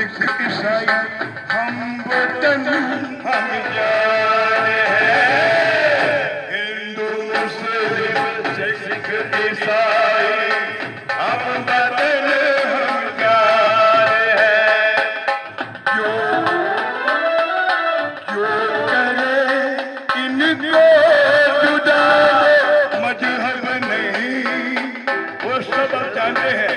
सिख ईसाई हम वतन हम जाने हैं हिंदू मुस्लिम सिख ईसाई हम वतन हम जाने हैं जो जो करे इनको जुदा मजहब नहीं वो सब जाने हैं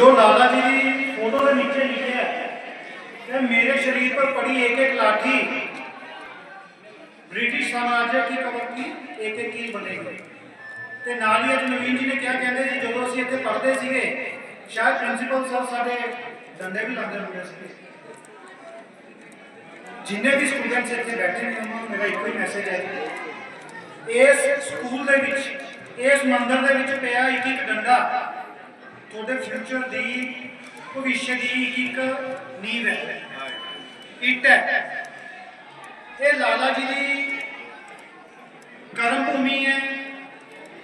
ਜੋ ਲਾਲਾ ਜੀ ਦੀ ਫੋਟੋ ਦੇ ਨੀਚੇ ਲਿਖਿਆ ਹੈ ਕਿ ਮੇਰੇ शरीर पर पड़ी एक एक लाठी ब्रिटिश साम्राज्य की कबर की एक एक कील बनेगी ਤੇ ਨਾਲ ਹੀ ਅੱਜ ਨਵੀਨ ਜੀ ਨੇ ਕਿਹਾ ਕਹਿੰਦੇ ਜੀ ਜਦੋਂ ਅਸੀਂ ਇੱਥੇ ਪੜ੍ਹਦੇ ਸੀਗੇ ਸ਼ਾਇਦ ਪ੍ਰਿੰਸੀਪਲ ਸਰ ਸਾਡੇ ਡੰਡੇ ਵੀ ਲਾਉਂਦੇ ਹੁੰਦੇ ਸੀ ਜਿੰਨੇ ਵੀ ਸਟੂਡੈਂਟਸ ਇੱਥੇ ਬੈਠੇ ਨੇ ਉਹਨਾਂ ਨੂੰ ਮੇਰਾ ਇੱਕੋ ਹੀ ਮੈਸੇਜ ਹੈ ਇਸ ਸਕੂਲ ਦੇ ਵਿੱਚ ਇਸ ਮੰਦਰ ਦੇ ਵਿੱਚ ਪਿਆ ਇੱਕ ਇੱਕ ਡੰਡਾ ਤੁਹਾਡੇ ਫਿਊਚਰ ਦੀ, ਭਵਿੱਖ ਦੀ ਇੱਕ ਇੱਕ ਨੀਂਹ ਹੈ। ਇੱਟ ਹੈ। ਇਹ ਲਾਲਾ ਜੀ ਦੀ ਕਰਮ ਭੂਮੀ ਹੈ।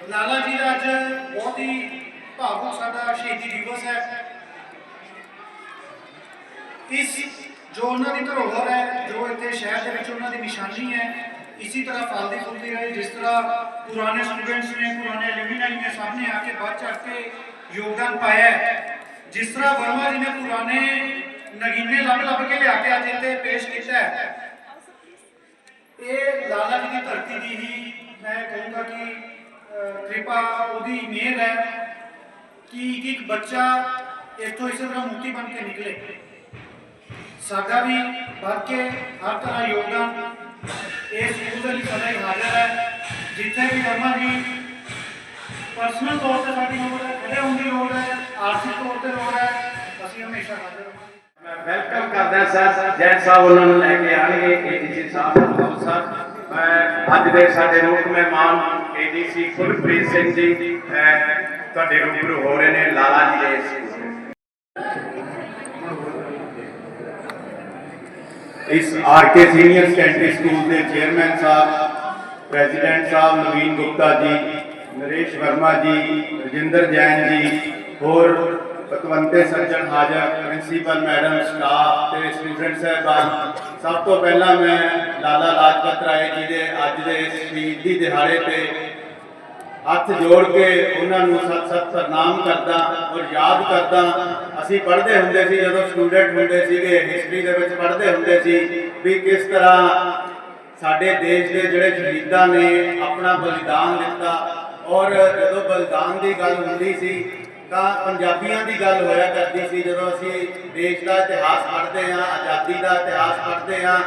ਲਾਲਾ ਜੀ ਦਾ ਅੱਜ ਬਹੁਤ ਹੀ ਭਾਵੁਕ ਸਾਡਾ ਸ਼ਹੀਦੀ ਦਿਵਸ ਹੈ। ਇਸ ਜੋ ਉਹਨਾਂ ਦੀ ਧਰੋਹਰ ਹੈ, ਜੋ ਇੱਥੇ ਸ਼ਹਿਰ ਦੇ ਵਿੱਚ ਉਹਨਾਂ ਦੀ ਨਿਸ਼ਾਨੀ ਹੈ ਇਸੇ ਤਰ੍ਹਾਂ ਫਲਦੀ ਫੁੱਲਦੀ ਰਹੇ ਜਿਸ ਤਰ੍ਹਾਂ ਪੁਰਾਣੇ ਸਟੂਡੈਂਟਸ ਨੇ ਪੁਰਾਣੇ ਐਲੂਮੀਨਾਈ ਨੇ ਸਾਹਮਣੇ ਆ ਕੇ ਵੱਧ ਚੜ੍ਹ ਕੇ ਯੋਗਦਾਨ ਪਾਇਆ ਹੈ ਜਿਸ ਤਰ੍ਹਾਂ ਵਰਮਾ ਜੀ ਨੇ ਪੁਰਾਣੇ ਨਗੀਨੇ ਲੱਭ ਲੱਭ ਕੇ ਲਿਆ ਕੇ ਅੱਜ ਇੱਥੇ ਪੇਸ਼ ਕੀਤਾ ਹੈ ਇਹ ਲਾਲਾ ਜੀ ਦੀ ਧਰਤੀ ਦੀ ਹੀ ਮੈਂ ਕਹੂੰਗਾ ਕਿ ਅਹ, ਕਿਰਪਾ ਉਹਦੀ ਮਿਹਰ ਹੈ ਕਿ ਇੱਕ ਇੱਕ ਬੱਚਾ ਇੱਥੋਂ ਇਸੇ ਤਰ੍ਹਾਂ ਮੋਤੀ ਬਣ ਕੇ ਨਿਕਲੇ ਸਾਡਾ ਵੀ ਵੱਧ ਕੇ ਹਰ ਤਰ੍ਹਾਂ ਯੋਗਦਾਨ ਇਸ ਸਕੂਲ ਦੇ ਲਈ ਸਦਾ ਹੀ ਹਾਜ਼ਰ ਹੈ, ਜਿੱਥੇ ਵੀ ਵਰਮਾ ਜੀ ਪਰਸਨਲ ਤੌਰ ਤੇ ਸਾਡੀ ਲੋੜ ਹੈ ਖੜੇ ਹੋਣ ਦੀ ਲੋੜ ਹੈ, ਆਰਥਿਕ ਤੌਰ ਤੇ ਲੋੜ ਹੈ, ਅਸੀਂ ਹਮੇਸ਼ਾ ਹਾਜ਼ਰ ਮੈਂ ਵੈਲਕਮ ਕਰਦਾ ਸਰ, ਜੈਨ ਸਾਹਿਬ ਉਹਨਾਂ ਨੂੰ ਲੈ ਕੇ ਆਣਗੇ ਏਡੀਸੀ ਸਾਹਿਬ ਨੂੰ ਸਰ। ਮੈਂ ਅੱਜ ਦੇ ਸਾਡੇ ਮੁੱਖ ਮਹਿਮਾਨ ਏਡੀਸੀ ਗੁਰਪ੍ਰੀਤ ਸਿੰਘ ਜੀ ਤੁਹਾਡੇ ਰੂਬਰੂ ਹੋ ਰਹੇ ਨੇ, ਲਾਲਾ ਜੀ ਦੇ ਇਸ R K senior secondary school ਦੇ ਚੇਅਰਮੈਨ ਸਾਹਿਬ, ਪ੍ਰੈਜ਼ੀਡੈਂਟ ਸਾਹਿਬ ਨਵੀਨ ਗੁਪਤਾ ਜੀ, ਨਰੇਸ਼ ਵਰਮਾ ਜੀ, ਰਜਿੰਦਰ ਜੈਨ ਜੀ, ਹੋਰ ਪਤਵੰਤੇ ਸੱਜਣ ਹਾਜ਼ਰ, ਪ੍ਰਿੰਸੀਪਲ ਮੈਡਮ, ਸਟਾਫ ਤੇ ਸਟੂਡੈਂਟ ਸਾਹਿਬਾਨ। ਸਭ ਤੋਂ ਪਹਿਲਾਂ ਮੈਂ ਲਾਲਾ ਲਾਜਪਤ ਰਾਏ ਜੀ ਦੇ ਅੱਜ ਦੇ ਸ਼ਹੀਦੀ ਦਿਹਾੜੇ ਤੇ ਹੱਥ ਜੋੜ ਕੇ ਉਹਨਾਂ ਨੂੰ ਸਤ ਸਤ ਪ੍ਰਣਾਮ ਕਰਦਾ ਔਰ ਯਾਦ ਕਰਦਾ। ਅਸੀਂ ਪੜ੍ਹਦੇ ਹੁੰਦੇ ਸੀ, ਜਦੋਂ ਸਟੂਡੈਂਟ ਹੁੰਦੇ ਸੀਗੇ ਹਿਸਟਰੀ ਦੇ ਵਿੱਚ ਪੜ੍ਹਦੇ ਹੁੰਦੇ ਸੀ ਵੀ ਕਿਸ ਤਰ੍ਹਾਂ ਸਾਡੇ ਦੇਸ਼ ਦੇ ਜਿਹੜੇ ਸ਼ਹੀਦਾਂ ਨੇ ਆਪਣਾ ਬਲੀਦਾਨ ਦਿੱਤਾ। ਔਰ ਜਦੋਂ ਬਲੀਦਾਨ ਦੀ ਗੱਲ ਹੁੰਦੀ ਸੀ, ਤਾਂ ਪੰਜਾਬੀਆਂ ਦੀ ਗੱਲ ਹੋਇਆ ਕਰਦੀ ਸੀ, ਜਦੋਂ ਅਸੀਂ ਦੇਸ਼ ਦਾ ਇਤਿਹਾਸ ਪੜ੍ਹਦੇ ਹਾਂ, ਆਜ਼ਾਦੀ ਦਾ ਇਤਿਹਾਸ ਪੜ੍ਹਦੇ ਹਾਂ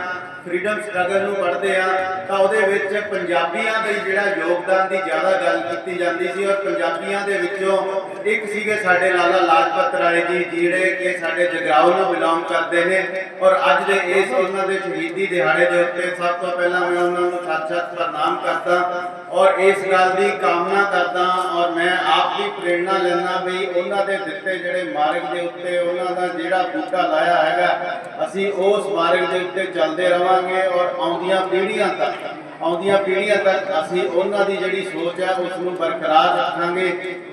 ਫਰੀडम ਸਟਰਗਲ ਨੂੰ ਪੜ੍ਹਦੇ ਆ, ਤਾਂ ਉਹਦੇ ਵਿੱਚ ਪੰਜਾਬੀਆਂ ਦੇ ਜਿਹੜਾ ਯੋਗਦਾਨ ਦੀ ਜ਼ਿਆਦਾ ਗੱਲ ਕੀਤੀ ਜਾਂਦੀ ਸੀ, ਔਰ ਪੰਜਾਬੀਆਂ ਦੇ ਵਿੱਚੋਂ ਇੱਕ ਸੀਗੇ ਸਾਡੇ ਲਾਲਾ ਲਾਜਪਤ ਰਾਏ ਜੀ, ਜਿਹੜੇ ਕਿ ਸਾਡੇ ਜਗਰਾਉਂ ਨੂੰ ਬਿਲੋਂਗ ਕਰਦੇ ਨੇ, ਔਰ ਅੱਜ ਦੇ ਇਸ ਉਹਨਾਂ ਦੇ ਸ਼ਹੀਦੀ ਦਿਹਾੜੇ ਦੇ ਉੱਤੇ ਸਭ ਤੋਂ ਪਹਿਲਾਂ ਮੈਂ ਉਹਨਾਂ ਨੂੰ ਸੱਚ-ਸੱਚ ਪ੍ਰਣਾਮ ਕਰਦਾ, ਔਰ ਇਸ ਗੱਲ ਦੀ ਕਾਮਨਾ ਕਰਦਾ, ਔਰ ਮੈਂ ਆਪ ਵੀ ਪ੍ਰੇਰਣਾ ਲੈਣਾ ਵੀ ਉਹਨਾਂ ਦੇ ਦਿੱਤੇ ਜਿਹੜੇ ਮਾਰਗ ਦੇ ਉੱਤੇ ਉਹਨਾਂ ਦਾ ਜਿਹੜਾ ਬੂਟਾ ਲਾਇਆ ਹੈਗਾ, ਅਸੀਂ ਉਸ ਮਾਰਗ ਦੇ ਉੱਤੇ ਚੱਲਦੇ ਰਵਾਂਗੇ ਔਰ ਆਉਂਦੀਆਂ ਪੀੜ੍ਹੀਆਂ ਤੱਕ, ਆਉਂਦੀਆਂ ਪੀੜ੍ਹੀਆਂ ਤੱਕ ਅਸੀਂ ਉਹਨਾਂ ਦੀ ਜਿਹੜੀ ਸੋਚ ਹੈ ਉਸ ਨੂੰ ਬਰਕਰਾਰ ਰੱਖਾਂਗੇ।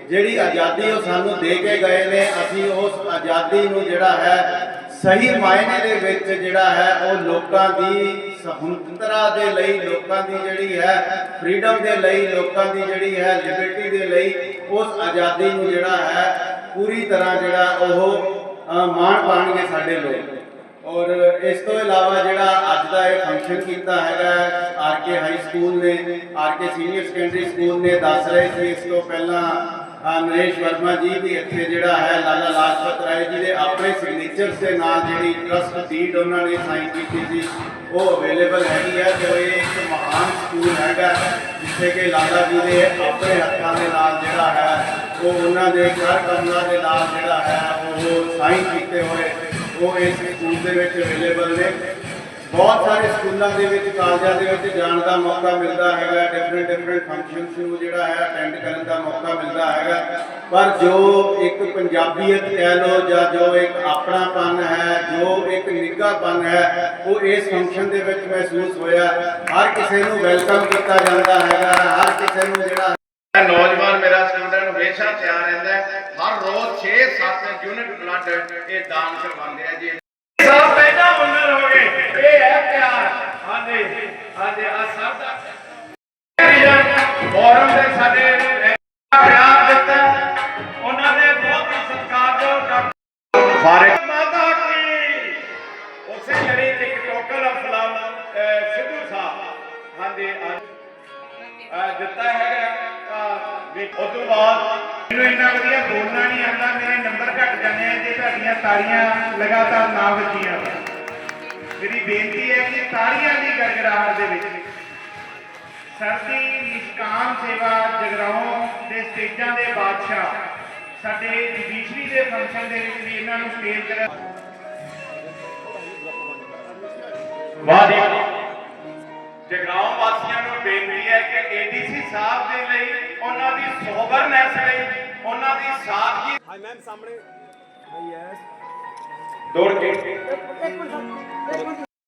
ਜਿਹੜੀ ਆਜ਼ਾਦੀ ਉਹ ਸਾਨੂੰ ਦੇ ਕੇ ਗਏ ਨੇ, ਅਸੀਂ ਉਸ ਆਜ਼ਾਦੀ ਨੂੰ ਜਿਹੜਾ ਹੈ ਸਹੀ ਮਾਇਨੇ ਦੇ ਵਿੱਚ ਜਿਹੜਾ ਹੈ ਉਹ ਲੋਕਾਂ ਦੀ ਸਹੂਲਤਾਂ ਦੇ ਲਈ, ਲੋਕਾਂ ਦੀ ਜਿਹੜੀ ਹੈ ਫਰੀडम ਦੇ ਲਈ, ਲੋਕਾਂ ਦੀ ਜਿਹੜੀ ਹੈ ਲਿਬਰਟੀ ਦੇ ਲਈ ਉਸ ਆਜ਼ਾਦੀ ਨੂੰ ਜਿਹੜਾ ਹੈ ਪੂਰੀ ਤਰ੍ਹਾਂ ਜਿਹੜਾ ਉਹ ਮਾਣ ਪਾਣਗੇ ਸਾਡੇ ਲੋਕ। ਔਰ ਇਸ ਤੋਂ ਦਾ ਕੀਤਾ ਹੈਗਾ ਆਰ ਕੇ ਹਾਈ ਸਕੂਲ ਨੇ R K senior secondary school ਨੇ, ਦੱਸ ਰਹੇ ਸੀ ਇਸ ਤੋਂ ਪਹਿਲਾਂ ਨਰੇਸ਼ ਵਰਮਾ ਜੀ ਵੀ ਇੱਥੇ ਜਿਹੜਾ ਹੈ, ਲਾਲਾ ਲਾਜਪਤ ਰਾਏ ਜੀ ਦੇ ਆਪਣੇ ਸਿਗਨੇਚਰਸ ਦੇ ਨਾਲ ਜਿਹੜੀ ਟਰਸਟ ਡੀਡ ਉਹਨਾਂ ਨੇ ਸਾਈਨ ਕੀਤੀ ਸੀ, ਉਹ ਅਵੇਲੇਬਲ ਹੈਗੀ ਹੈ ਜੋ ਇਹ ਇੱਕ ਮਹਾਨ ਸਕੂਲ ਹੈਗਾ, ਜਿੱਥੇ ਕਿ ਲਾਲਾ ਜੀ ਦੇ ਆਪਣੇ ਹੱਥਾਂ ਦੇ ਨਾਲ ਜਿਹੜਾ ਹੈ, ਉਹ ਉਹਨਾਂ ਦੇ ਘਰ ਕਮਲਾ ਦੇ ਨਾਲ ਜਿਹੜਾ ਹੈ, ਉਹ ਸਾਈਨ ਕੀਤੇ ਹੋਏ, ਉਹ ਇਸ ਸਕੂਲ ਦੇ ਵਿੱਚ ਅਵੇਲੇਬਲ ਨੇ। ਬਹੁਤ ਸਾਰੇ ਸਕੂਲਾਂ ਦੇ ਵਿੱਚ, ਕਾਲਜਾਂ ਦੇ ਵਿੱਚ ਜਾਣ ਦਾ ਮੌਕਾ ਮਿਲਦਾ ਹੈਗਾ ਡਿਫਰੈਂਟ ਡਿਫਰੈਂਟ ਫੰਕਸ਼ਨਸ ਨੂੰ ਜਿਹੜਾ ਹੈ ਅਟੈਂਡ ਕਰਨ ਦਾ ਮੌਕਾ ਮਿਲਦਾ ਹੈਗਾ। ਪਰ ਜੋ ਇੱਕ ਪੰਜਾਬੀਅਤ ਕਹਿ ਲੋ ਜਾਂ ਜੋ ਇੱਕ ਆਪਣਾਪਨ ਹੈ, ਜੋ ਇੱਕ ਨਿੱਘਾਪਨ ਹੈ, ਉਹ ਇਸ ਫੰਕਸ਼ਨ ਦੇ ਵਿੱਚ ਮਹਿਸੂਸ ਹੋਇਆ। ਹਰ ਕਿਸੇ ਨੂੰ ਵੈਲਕਮ ਕੀਤਾ ਜਾਂਦਾ ਹੈਗਾ, ਹਰ ਕਿਸੇ ਨੂੰ ਜਿਹੜਾ ਨੌਜਵਾਨ ਮੇਰਾ ਸਟੂਡੈਂਟ ਹਮੇਸ਼ਾ ਤਿਆਰ ਰਹਿੰਦਾ ਹਰ ਰੋਜ਼ 6-7 ਯੂਨਿਟ ਬਲੱਡ ਇਹ ਦਾਨ ਕਰਵਾਉਂਦੇ ਆ ਜੀ। ਸਭ ਪਹਿਲਾਂ ਹੁਨਰ ਹੋ ਗਏ ਇਹ ਹੈ ਪਿਆਰ। ਹਾਂਜੀ ਹਾਂਜੀ ਆ ਸਭ ਦਾ ਫੋਰਮ ਦੇ ਸਾਡੇ ਪਿਆਰ ਦਿੱਤਾ। ਉਹਨਾਂ ਦੇ ਬਹੁਤ ਹੀ ਸਤਿਕਾਰਯੋਗ ਡਾਕਟਰ ਫਾਰਿਕ ਮਾਤਾ ਕੀ। ਉਸੇ ਜਿਹੜੀ ਟਿਕਟੋਕਰ ਅਫਲਾਮ ਸਿੱਧੂ ਸਾਹਿਬ। ਹਾਂਜੀ ਦਿੱਤਾ ਹੈਗਾ। ਤੋਂ ਬਾਅਦ ਮੈਨੂੰ ਇੰਨਾ ਵਧੀਆ ਬੋਲਣਾ ਨਹੀਂ ਆਉਂਦਾ, ਮੇਰੇ ਨੰਬਰ ਘਟ ਜਾਂਦੇ ਆ, ਜੇ ਤੁਹਾਡੀਆਂ ਤਾੜੀਆਂ ਲਗਾਤਾਰ ਨਾ ਵੱਜੀਆਂ। ਮੇਰੀ ਬੇਨਤੀ ਹੈ ਕਿ ਤਾੜੀਆਂ ਦੀ ਗੜਗੜਾਹਟ ਦੇ ਵਿੱਚ ਸਰਦੀ ਨਿਸ਼ਕਾਮ ਸੇਵਾ ਜਗਰਾਉਂ ਦੇ ਸਟੇਜਾਂ ਦੇ ਬਾਦਸ਼ਾਹ, ਸਾਡੇ ਜੁਡੀਸ਼ਰੀ ਦੇ ਫੰਕਸ਼ਨ ਦੇ ਵਿੱਚ ਵੀ ਇਹਨਾਂ ਨੂੰ ਸਟੇਜ ਤੇ ਵਾਹ ਹੈ ਕਿ ਏਡੀਸੀ ਸਾਹਿਬ ਦੇ ਲਈ ਉਹਨਾਂ ਦੀ ਸੋਬਰਨੈਸ ਲਈ ਉਹਨਾਂ ਦੀ ਸਾਦਗੀ ਹਾਈ ਮੈਮ ਸਾਹਮਣੇ ਹਾਈ ਯੈਸ ਦੌੜ ਕੇ।